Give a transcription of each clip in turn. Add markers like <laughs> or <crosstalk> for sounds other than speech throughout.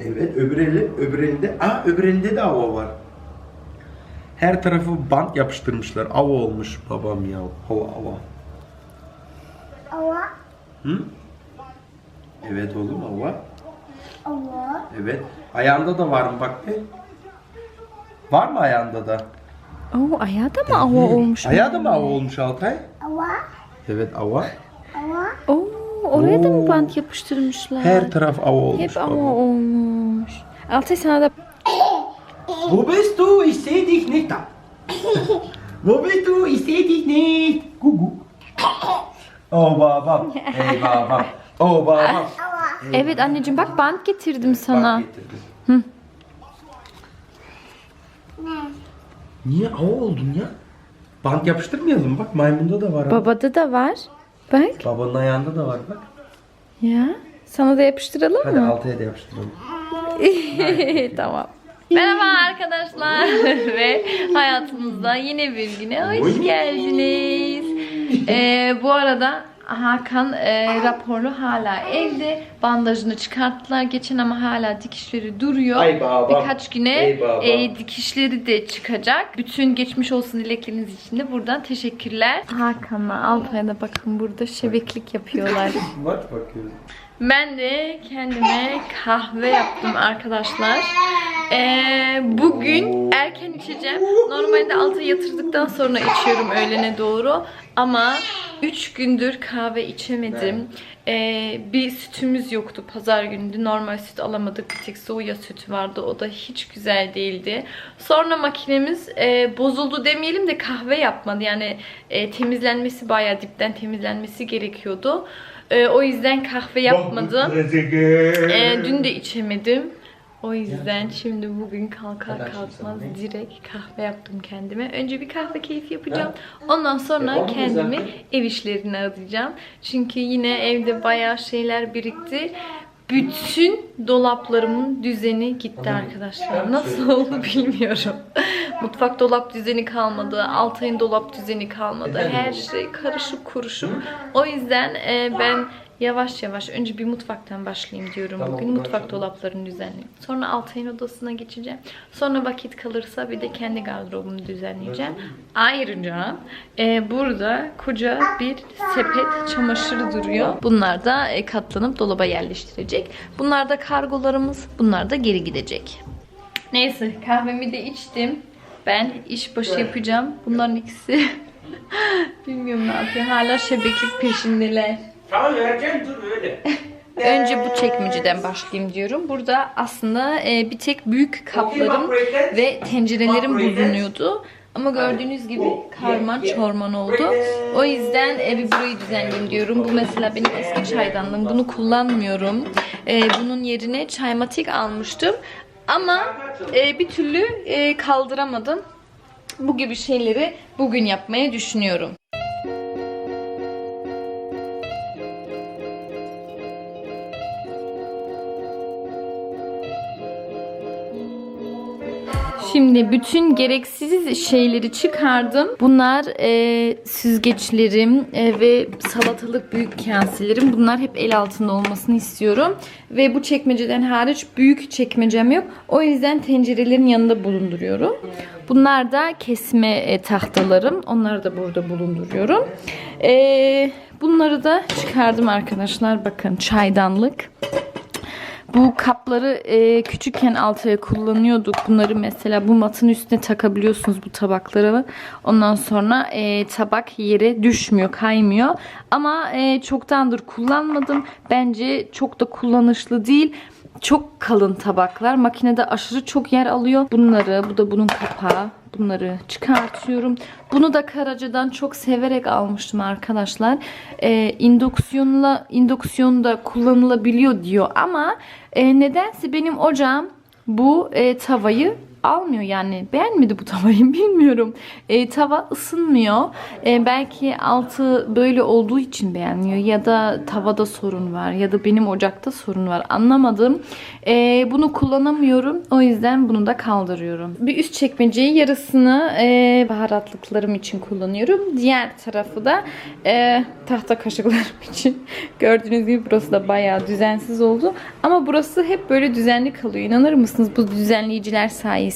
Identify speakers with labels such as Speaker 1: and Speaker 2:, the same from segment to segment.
Speaker 1: Evet öbür eli, öbür elinde. Aa öbür elinde de ava var. Her tarafı bant yapıştırmışlar. Ava olmuş babam ya. Hava ava.
Speaker 2: Ava.
Speaker 1: Hı? Evet oğlum ava.
Speaker 2: Ava.
Speaker 1: Evet. Ayağında da var mı bak bir. Var mı ayağında da?
Speaker 3: Oo ayağı da mı ava olmuş?
Speaker 1: Ayağı da mı ava olmuş Altay?
Speaker 2: Ava.
Speaker 1: Evet ava.
Speaker 2: Ava.
Speaker 3: Oo oraya da mı bant yapıştırmışlar?
Speaker 1: Her taraf ava olmuş
Speaker 3: Hep
Speaker 1: baba.
Speaker 3: olmuş. Altay sana da
Speaker 1: Wo bist du? Ich sehe dich nicht da. Wo bist du? Ich sehe dich nicht. Gugu. Oh babam. Hey babam. Oh babam.
Speaker 3: Evet anneciğim bak bant getirdim sana.
Speaker 1: Bak getirdim.
Speaker 2: Ne?
Speaker 1: Niye ava oldun ya? Bant yapıştırmayalım bak maymunda da var.
Speaker 3: Babada da var. Bak.
Speaker 1: Babanın ayağında da var bak.
Speaker 3: Ya. Sana da yapıştıralım
Speaker 1: Hadi
Speaker 3: mı?
Speaker 1: altıya da yapıştıralım. <laughs>
Speaker 3: tamam. Merhaba arkadaşlar <laughs> ve hayatımızda yine bir güne hoş geldiniz. Ee, bu arada Hakan e, raporlu hala evde. Bandajını çıkarttılar geçen ama hala dikişleri duruyor.
Speaker 1: Ay.
Speaker 3: Birkaç güne
Speaker 1: Ey babam.
Speaker 3: e, dikişleri de çıkacak. Bütün geçmiş olsun dilekleriniz için de buradan teşekkürler. Hakan'la Alpay'a da bakın burada şebeklik yapıyorlar. <laughs>
Speaker 1: Maç bakıyoruz.
Speaker 3: Ben de kendime kahve yaptım arkadaşlar. Ee, bugün erken içeceğim. Normalde altı yatırdıktan sonra içiyorum öğlene doğru. Ama 3 gündür kahve içemedim. Ee, bir sütümüz yoktu pazar günü. Normal süt alamadık. Bir tek soya sütü vardı. O da hiç güzel değildi. Sonra makinemiz e, bozuldu demeyelim de kahve yapmadı. Yani e, temizlenmesi bayağı dipten temizlenmesi gerekiyordu. E, o yüzden kahve yapmadım. E, dün de içemedim. O yüzden şimdi bugün kalkar kalkmaz direkt kahve yaptım kendime. Önce bir kahve keyfi yapacağım. Ondan sonra kendimi ev işlerine adayacağım. Çünkü yine evde bayağı şeyler birikti. Bütün dolaplarımın düzeni gitti arkadaşlar. Nasıl oldu bilmiyorum. <laughs> Mutfak dolap düzeni kalmadı. Altay'ın dolap düzeni kalmadı. Her şey karışık kuruşuk. O yüzden e, ben yavaş yavaş önce bir mutfaktan başlayayım diyorum.
Speaker 1: Tamam,
Speaker 3: Bugün mutfak
Speaker 1: başlayalım.
Speaker 3: dolaplarını düzenleyeyim. Sonra Altay'ın odasına geçeceğim. Sonra vakit kalırsa bir de kendi gardırobumu düzenleyeceğim. Ayrıca e, burada koca bir sepet çamaşırı duruyor. Bunlar da e, katlanıp dolaba yerleştirecek. Bunlar da kargolarımız. Bunlar da geri gidecek. Neyse kahvemi de içtim. Ben iş başı yapacağım. Bunların ikisi <laughs> bilmiyorum ne yapıyor. Hala şebeklik peşindeler.
Speaker 1: Tamam vereceğim dur öyle. <laughs>
Speaker 3: Önce bu çekmeceden başlayayım diyorum. Burada aslında e, bir tek büyük kaplarım ve tencerelerim bulunuyordu. Ama gördüğünüz gibi karman çorman oldu. O yüzden e, bir burayı düzenleyeyim diyorum. Bu mesela benim eski çaydanlığım. Bunu kullanmıyorum. E, bunun yerine çaymatik almıştım. Ama e, bir türlü e, kaldıramadım. Bu gibi şeyleri bugün yapmayı düşünüyorum. Şimdi bütün gereksiz şeyleri çıkardım. Bunlar e, süzgeçlerim e, ve salatalık büyük kaselerim. Bunlar hep el altında olmasını istiyorum. Ve bu çekmeceden hariç büyük çekmecem yok. O yüzden tencerelerin yanında bulunduruyorum. Bunlar da kesme e, tahtalarım. Onları da burada bulunduruyorum. E, bunları da çıkardım arkadaşlar. Bakın çaydanlık. Bu kapları e, küçükken altıya kullanıyorduk. Bunları mesela bu matın üstüne takabiliyorsunuz bu tabakları. Ondan sonra e, tabak yere düşmüyor, kaymıyor. Ama e, çoktandır kullanmadım. Bence çok da kullanışlı değil. Çok kalın tabaklar. Makinede aşırı çok yer alıyor. Bunları, bu da bunun kapağı. Bunları çıkartıyorum. Bunu da Karaca'dan çok severek almıştım arkadaşlar. Ee, indüksiyonla indüksiyonda kullanılabiliyor diyor ama e, nedense benim ocağım bu e, tavayı almıyor yani. Beğenmedi bu tavayı <laughs> bilmiyorum. E, tava ısınmıyor. E, belki altı böyle olduğu için beğenmiyor ya da tavada sorun var ya da benim ocakta sorun var. Anlamadım. E, bunu kullanamıyorum. O yüzden bunu da kaldırıyorum. Bir üst çekmeceyi yarısını e, baharatlıklarım için kullanıyorum. Diğer tarafı da e, tahta kaşıklarım <laughs> için. Gördüğünüz gibi burası da bayağı düzensiz oldu. Ama burası hep böyle düzenli kalıyor. İnanır mısınız bu düzenleyiciler sayesinde?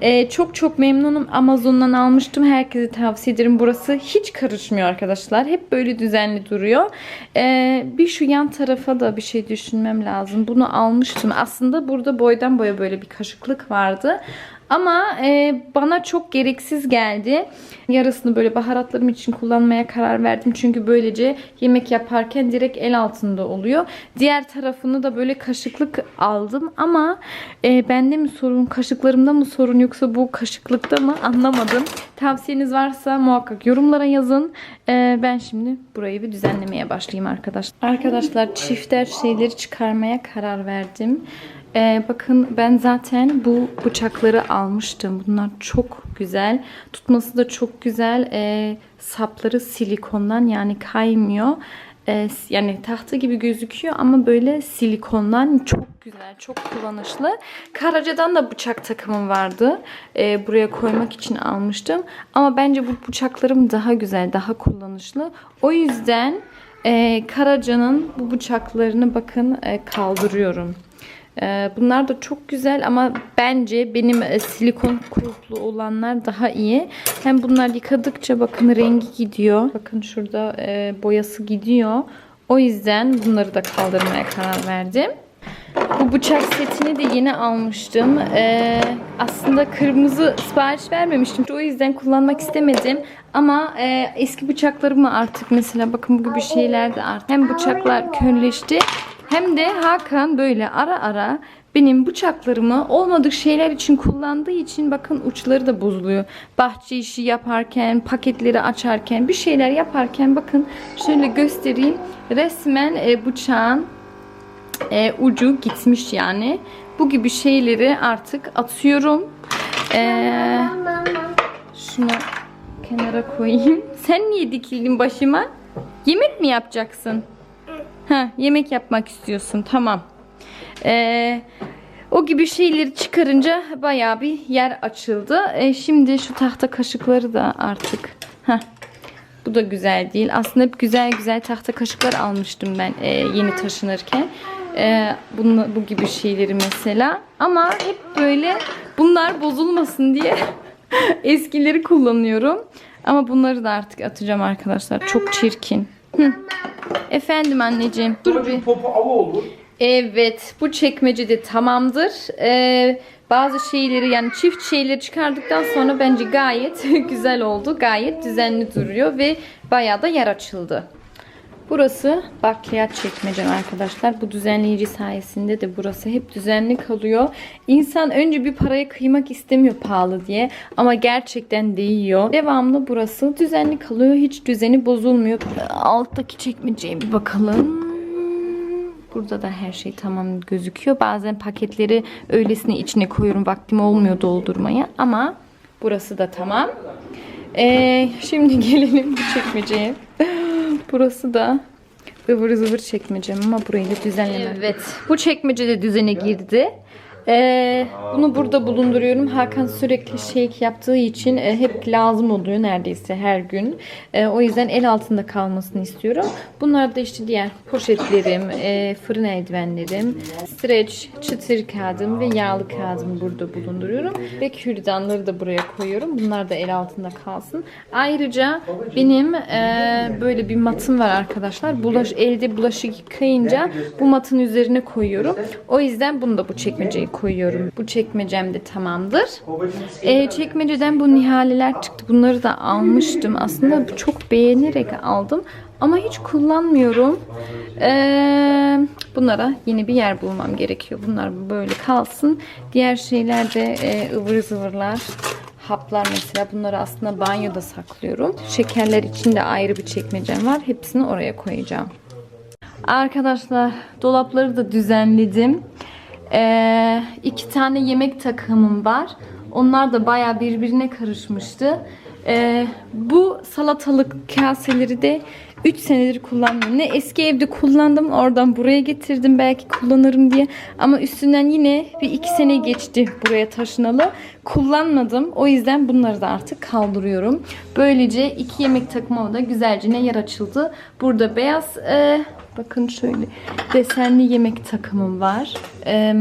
Speaker 3: E, çok çok memnunum. Amazon'dan almıştım. Herkese tavsiye ederim. Burası hiç karışmıyor arkadaşlar. Hep böyle düzenli duruyor. E, bir şu yan tarafa da bir şey düşünmem lazım. Bunu almıştım. Aslında burada boydan boya böyle bir kaşıklık vardı. Ama e, bana çok gereksiz geldi. Yarısını böyle baharatlarım için kullanmaya karar verdim. Çünkü böylece yemek yaparken direkt el altında oluyor. Diğer tarafını da böyle kaşıklık aldım. Ama e, bende mi sorun, kaşıklarımda mı sorun yoksa bu kaşıklıkta mı anlamadım. Tavsiyeniz varsa muhakkak yorumlara yazın. E, ben şimdi burayı bir düzenlemeye başlayayım arkadaşlar. Arkadaşlar çifter şeyleri çıkarmaya karar verdim. Ee, bakın ben zaten bu bıçakları almıştım. Bunlar çok güzel. Tutması da çok güzel. Ee, sapları silikondan yani kaymıyor. Ee, yani tahta gibi gözüküyor ama böyle silikondan çok güzel, çok kullanışlı. Karaca'dan da bıçak takımım vardı. Ee, buraya koymak için almıştım. Ama bence bu bıçaklarım daha güzel, daha kullanışlı. O yüzden e, Karaca'nın bu bıçaklarını bakın e, kaldırıyorum. Ee, Bunlar da çok güzel ama bence benim e, silikon kulplu olanlar daha iyi. Hem bunlar yıkadıkça bakın rengi gidiyor. Bakın şurada e, boyası gidiyor. O yüzden bunları da kaldırmaya karar verdim. Bu bıçak setini de yeni almıştım. Ee, aslında kırmızı sipariş vermemiştim. O yüzden kullanmak istemedim. Ama e, eski bıçaklarımı artık mesela bakın bu gibi şeyler de artık hem bıçaklar körleşti hem de Hakan böyle ara ara benim bıçaklarımı olmadık şeyler için kullandığı için bakın uçları da bozuluyor. Bahçe işi yaparken, paketleri açarken, bir şeyler yaparken bakın şöyle göstereyim. Resmen e, bıçağın e, ucu gitmiş yani. Bu gibi şeyleri artık atıyorum. E, şunu kenara koyayım. Sen niye dikildin başıma? Yemek mi yapacaksın? Ha, yemek yapmak istiyorsun. Tamam. Ee, o gibi şeyleri çıkarınca bayağı bir yer açıldı. Ee, şimdi şu tahta kaşıkları da artık. Heh. Bu da güzel değil. Aslında hep güzel güzel tahta kaşıklar almıştım ben e, yeni taşınırken. E, bunu, bu gibi şeyleri mesela. Ama hep böyle bunlar bozulmasın diye <laughs> eskileri kullanıyorum. Ama bunları da artık atacağım arkadaşlar. Çok çirkin. Hı. Efendim anneciğim. Dur bir.
Speaker 1: Popo ava olur.
Speaker 3: Evet bu çekmece de tamamdır. Ee, bazı şeyleri yani çift şeyleri çıkardıktan sonra bence gayet <laughs> güzel oldu. Gayet düzenli duruyor ve bayağı da yer açıldı. Burası bakliyat çekmecem arkadaşlar. Bu düzenleyici sayesinde de burası hep düzenli kalıyor. İnsan önce bir paraya kıymak istemiyor pahalı diye. Ama gerçekten değiyor. Devamlı burası düzenli kalıyor. Hiç düzeni bozulmuyor. Alttaki çekmeceye bir bakalım. Burada da her şey tamam gözüküyor. Bazen paketleri öylesine içine koyuyorum. Vaktim olmuyor doldurmaya. Ama burası da tamam. Ee, şimdi <laughs> gelelim bu çekmeceye. Burası da ıvır zıvır çekmecem ama burayı da düzenlemem. Evet. Bu çekmece de düzene girdi. Ee, bunu burada bulunduruyorum. Hakan sürekli shake yaptığı için e, hep lazım oluyor neredeyse her gün. E, o yüzden el altında kalmasını istiyorum. Bunlar da işte diğer poşetlerim, e, fırın eldivenlerim, streç, çıtır kağıdım ve yağlı kağıdımı burada bulunduruyorum. Ve kürdanları da buraya koyuyorum. Bunlar da el altında kalsın. Ayrıca benim e, böyle bir matım var arkadaşlar. Bulaş, elde bulaşık yıkayınca bu matın üzerine koyuyorum. O yüzden bunu da bu çekmeceye koyuyorum. Bu çekmecem de tamamdır.
Speaker 1: Babacığım
Speaker 3: E, çekmeceden bu nihaleler çıktı. Bunları da almıştım. Aslında çok beğenerek aldım. Ama hiç kullanmıyorum. E, bunlara yeni bir yer bulmam gerekiyor. Bunlar böyle kalsın. Diğer şeyler de e, ıvır zıvırlar. Haplar mesela bunları aslında banyoda saklıyorum. Şekerler için de ayrı bir çekmecem var. Hepsini oraya koyacağım. Arkadaşlar dolapları da düzenledim. Ee, iki tane yemek takımım var. Onlar da baya birbirine karışmıştı. Ee, bu salatalık kaseleri de 3 senedir kullanmıyorum. Ne eski evde kullandım oradan buraya getirdim belki kullanırım diye. Ama üstünden yine bir 2 sene geçti buraya taşınalı. Kullanmadım. O yüzden bunları da artık kaldırıyorum. Böylece iki yemek takımıma da güzelce ne yer açıldı. Burada beyaz e, bakın şöyle desenli yemek takımım var. Eee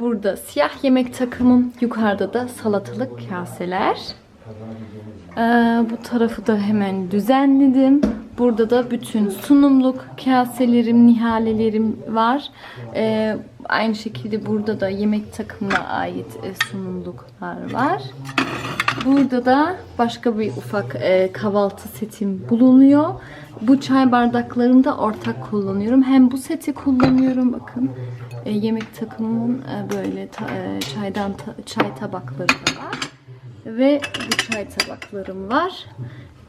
Speaker 3: Burada siyah yemek takımım. Yukarıda da salatalık kaseler. Ee, bu tarafı da hemen düzenledim. Burada da bütün sunumluk kaselerim, nihalelerim var. Ee, aynı şekilde burada da yemek takımına ait e, sunumluklar var. Burada da başka bir ufak e, kahvaltı setim bulunuyor. Bu çay bardaklarını da ortak kullanıyorum. Hem bu seti kullanıyorum bakın. E, yemek takımımın e, böyle ta- e, çaydan ta- çay tabakları var. Ve bu çay tabaklarım var.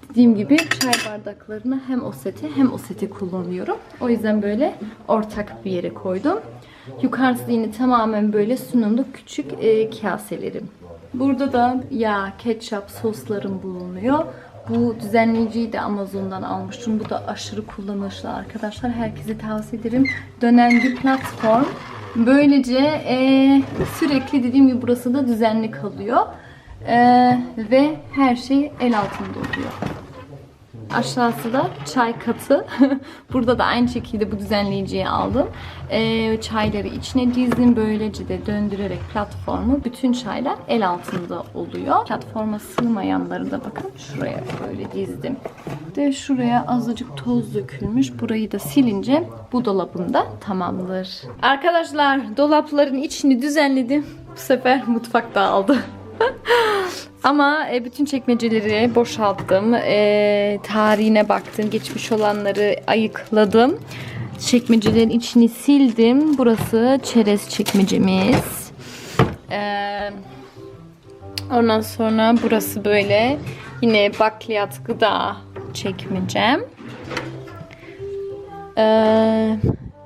Speaker 3: Dediğim gibi çay bardaklarını hem o seti hem o seti kullanıyorum. O yüzden böyle ortak bir yere koydum. Yukarısı yine tamamen böyle sunumluk küçük e, kaselerim. Burada da yağ, ketçap, soslarım bulunuyor. Bu düzenleyiciyi de Amazon'dan almıştım. Bu da aşırı kullanışlı arkadaşlar. Herkese tavsiye ederim. Dönen bir platform. Böylece e, sürekli dediğim gibi burası da düzenli kalıyor. E, ve her şey el altında oluyor. Aşağısı da çay katı. <laughs> Burada da aynı şekilde bu düzenleyiciyi aldım. Ee, çayları içine dizdim. Böylece de döndürerek platformu bütün çaylar el altında oluyor. Platforma sığmayanları da bakın şuraya böyle dizdim. De şuraya azıcık toz dökülmüş. Burayı da silince bu dolabımda tamamdır. Arkadaşlar dolapların içini düzenledim. Bu sefer mutfak dağıldı. <laughs> Ama e, bütün çekmeceleri boşalttım. E, tarihine baktım. Geçmiş olanları ayıkladım. Çekmecelerin içini sildim. Burası çerez çekmecemiz. E, ondan sonra burası böyle yine bakliyat gıda çekmecem. E,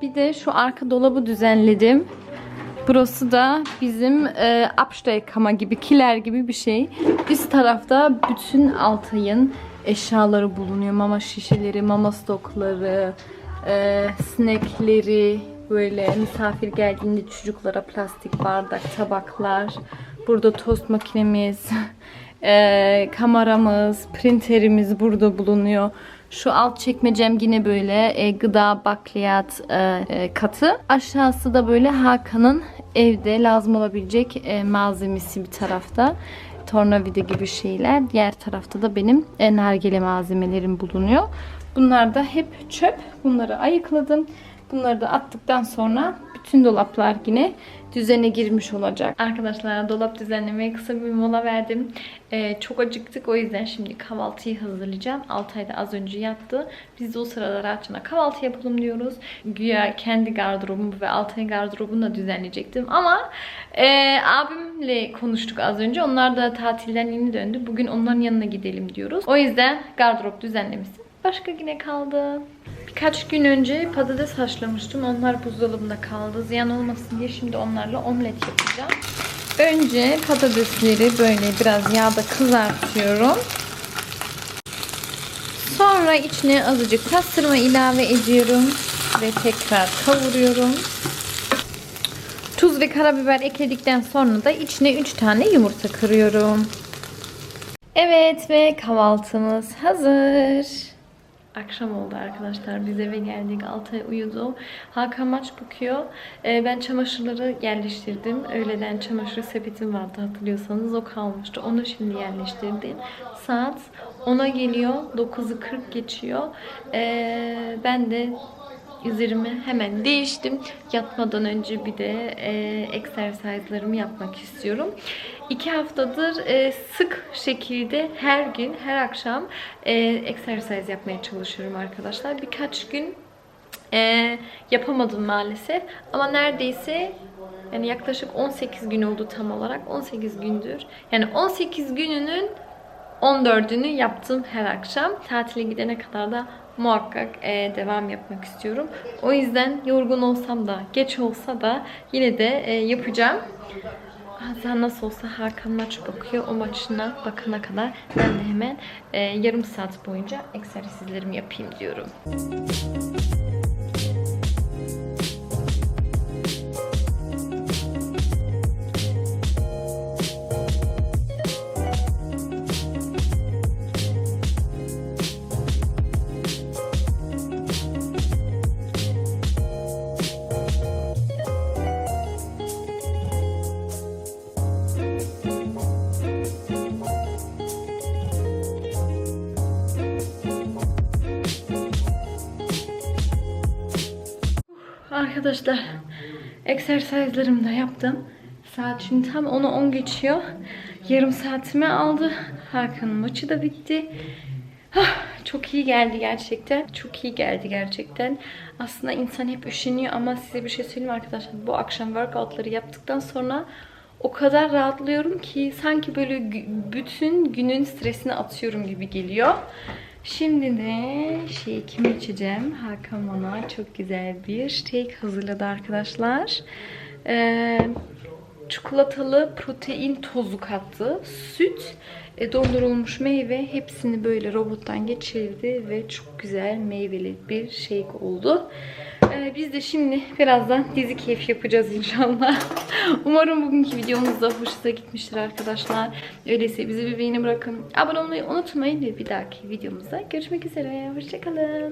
Speaker 3: bir de şu arka dolabı düzenledim. Burası da bizim e, Abstellkammer gibi, kiler gibi bir şey. Üst tarafta bütün Altay'ın eşyaları bulunuyor. Mama şişeleri, mama stokları, e, snackleri, böyle misafir geldiğinde çocuklara plastik bardak, tabaklar. Burada tost makinemiz, <laughs> e, kameramız, printerimiz burada bulunuyor. Şu alt çekmecem yine böyle e, gıda bakliyat e, e, katı. Aşağısı da böyle Hakan'ın evde lazım olabilecek e, malzemesi bir tarafta. Tornavida gibi şeyler. Diğer tarafta da benim e, nargile malzemelerim bulunuyor. Bunlar da hep çöp. Bunları ayıkladım. Bunları da attıktan sonra bütün dolaplar yine düzene girmiş olacak. Arkadaşlar dolap düzenlemeye kısa bir mola verdim. Ee, çok acıktık o yüzden şimdi kahvaltıyı hazırlayacağım. Altay da az önce yattı. Biz de o sırada Raçan'a kahvaltı yapalım diyoruz. Güya kendi gardırobumu ve Altay'ın gardırobunu da düzenleyecektim. Ama e, abimle konuştuk az önce. Onlar da tatilden yeni döndü. Bugün onların yanına gidelim diyoruz. O yüzden gardırop düzenlemesi başka yine kaldı. Birkaç gün önce patates haşlamıştım. Onlar buzdolabında kaldı. Ziyan olmasın diye şimdi onlarla omlet yapacağım. Önce patatesleri böyle biraz yağda kızartıyorum. Sonra içine azıcık pastırma ilave ediyorum. Ve tekrar kavuruyorum. Tuz ve karabiber ekledikten sonra da içine 3 tane yumurta kırıyorum. Evet ve kahvaltımız hazır. Akşam oldu arkadaşlar. Biz eve geldik. Altay uyudu. Hakan maç bakıyor. Ee, ben çamaşırları yerleştirdim. Öğleden çamaşır sepetim vardı hatırlıyorsanız. O kalmıştı. Onu şimdi yerleştirdim. Saat 10'a geliyor. 9'u 40 geçiyor. Ee, ben de üzerimi hemen değiştim. Yatmadan önce bir de e, egzersizlerimi yapmak istiyorum. İki haftadır e, sık şekilde her gün, her akşam e, egzersiz yapmaya çalışıyorum arkadaşlar. Birkaç gün e, yapamadım maalesef. Ama neredeyse yani yaklaşık 18 gün oldu tam olarak. 18 gündür. Yani 18 gününün 14'ünü yaptım her akşam. Tatile gidene kadar da muhakkak e, devam yapmak istiyorum. O yüzden yorgun olsam da, geç olsa da yine de e, yapacağım. Hasan nasıl olsa Hakan maç bakıyor. O maçına bakana kadar ben de hemen e, yarım saat boyunca egzersizlerimi yapayım diyorum. Arkadaşlar egzersizlerimi de yaptım. Saat şimdi tam 10'u 10 geçiyor. Yarım saatimi aldı. Hakan'ın maçı da bitti. Çok iyi geldi gerçekten. Çok iyi geldi gerçekten. Aslında insan hep üşeniyor ama size bir şey söyleyeyim arkadaşlar. Bu akşam workoutları yaptıktan sonra o kadar rahatlıyorum ki sanki böyle bütün günün stresini atıyorum gibi geliyor. Şimdi de shake'imi içeceğim. Hakan bana çok güzel bir shake hazırladı arkadaşlar. Ee, çikolatalı protein tozu kattı. Süt, e, dondurulmuş meyve hepsini böyle robottan geçirdi ve çok güzel meyveli bir shake oldu. Ee, biz de şimdi birazdan dizi keyfi yapacağız inşallah. <laughs> Umarım bugünkü videomuz da hoşunuza gitmiştir arkadaşlar. Öyleyse bizi bir beğeni bırakın. Abone olmayı unutmayın ve bir dahaki videomuzda görüşmek üzere. Hoşçakalın.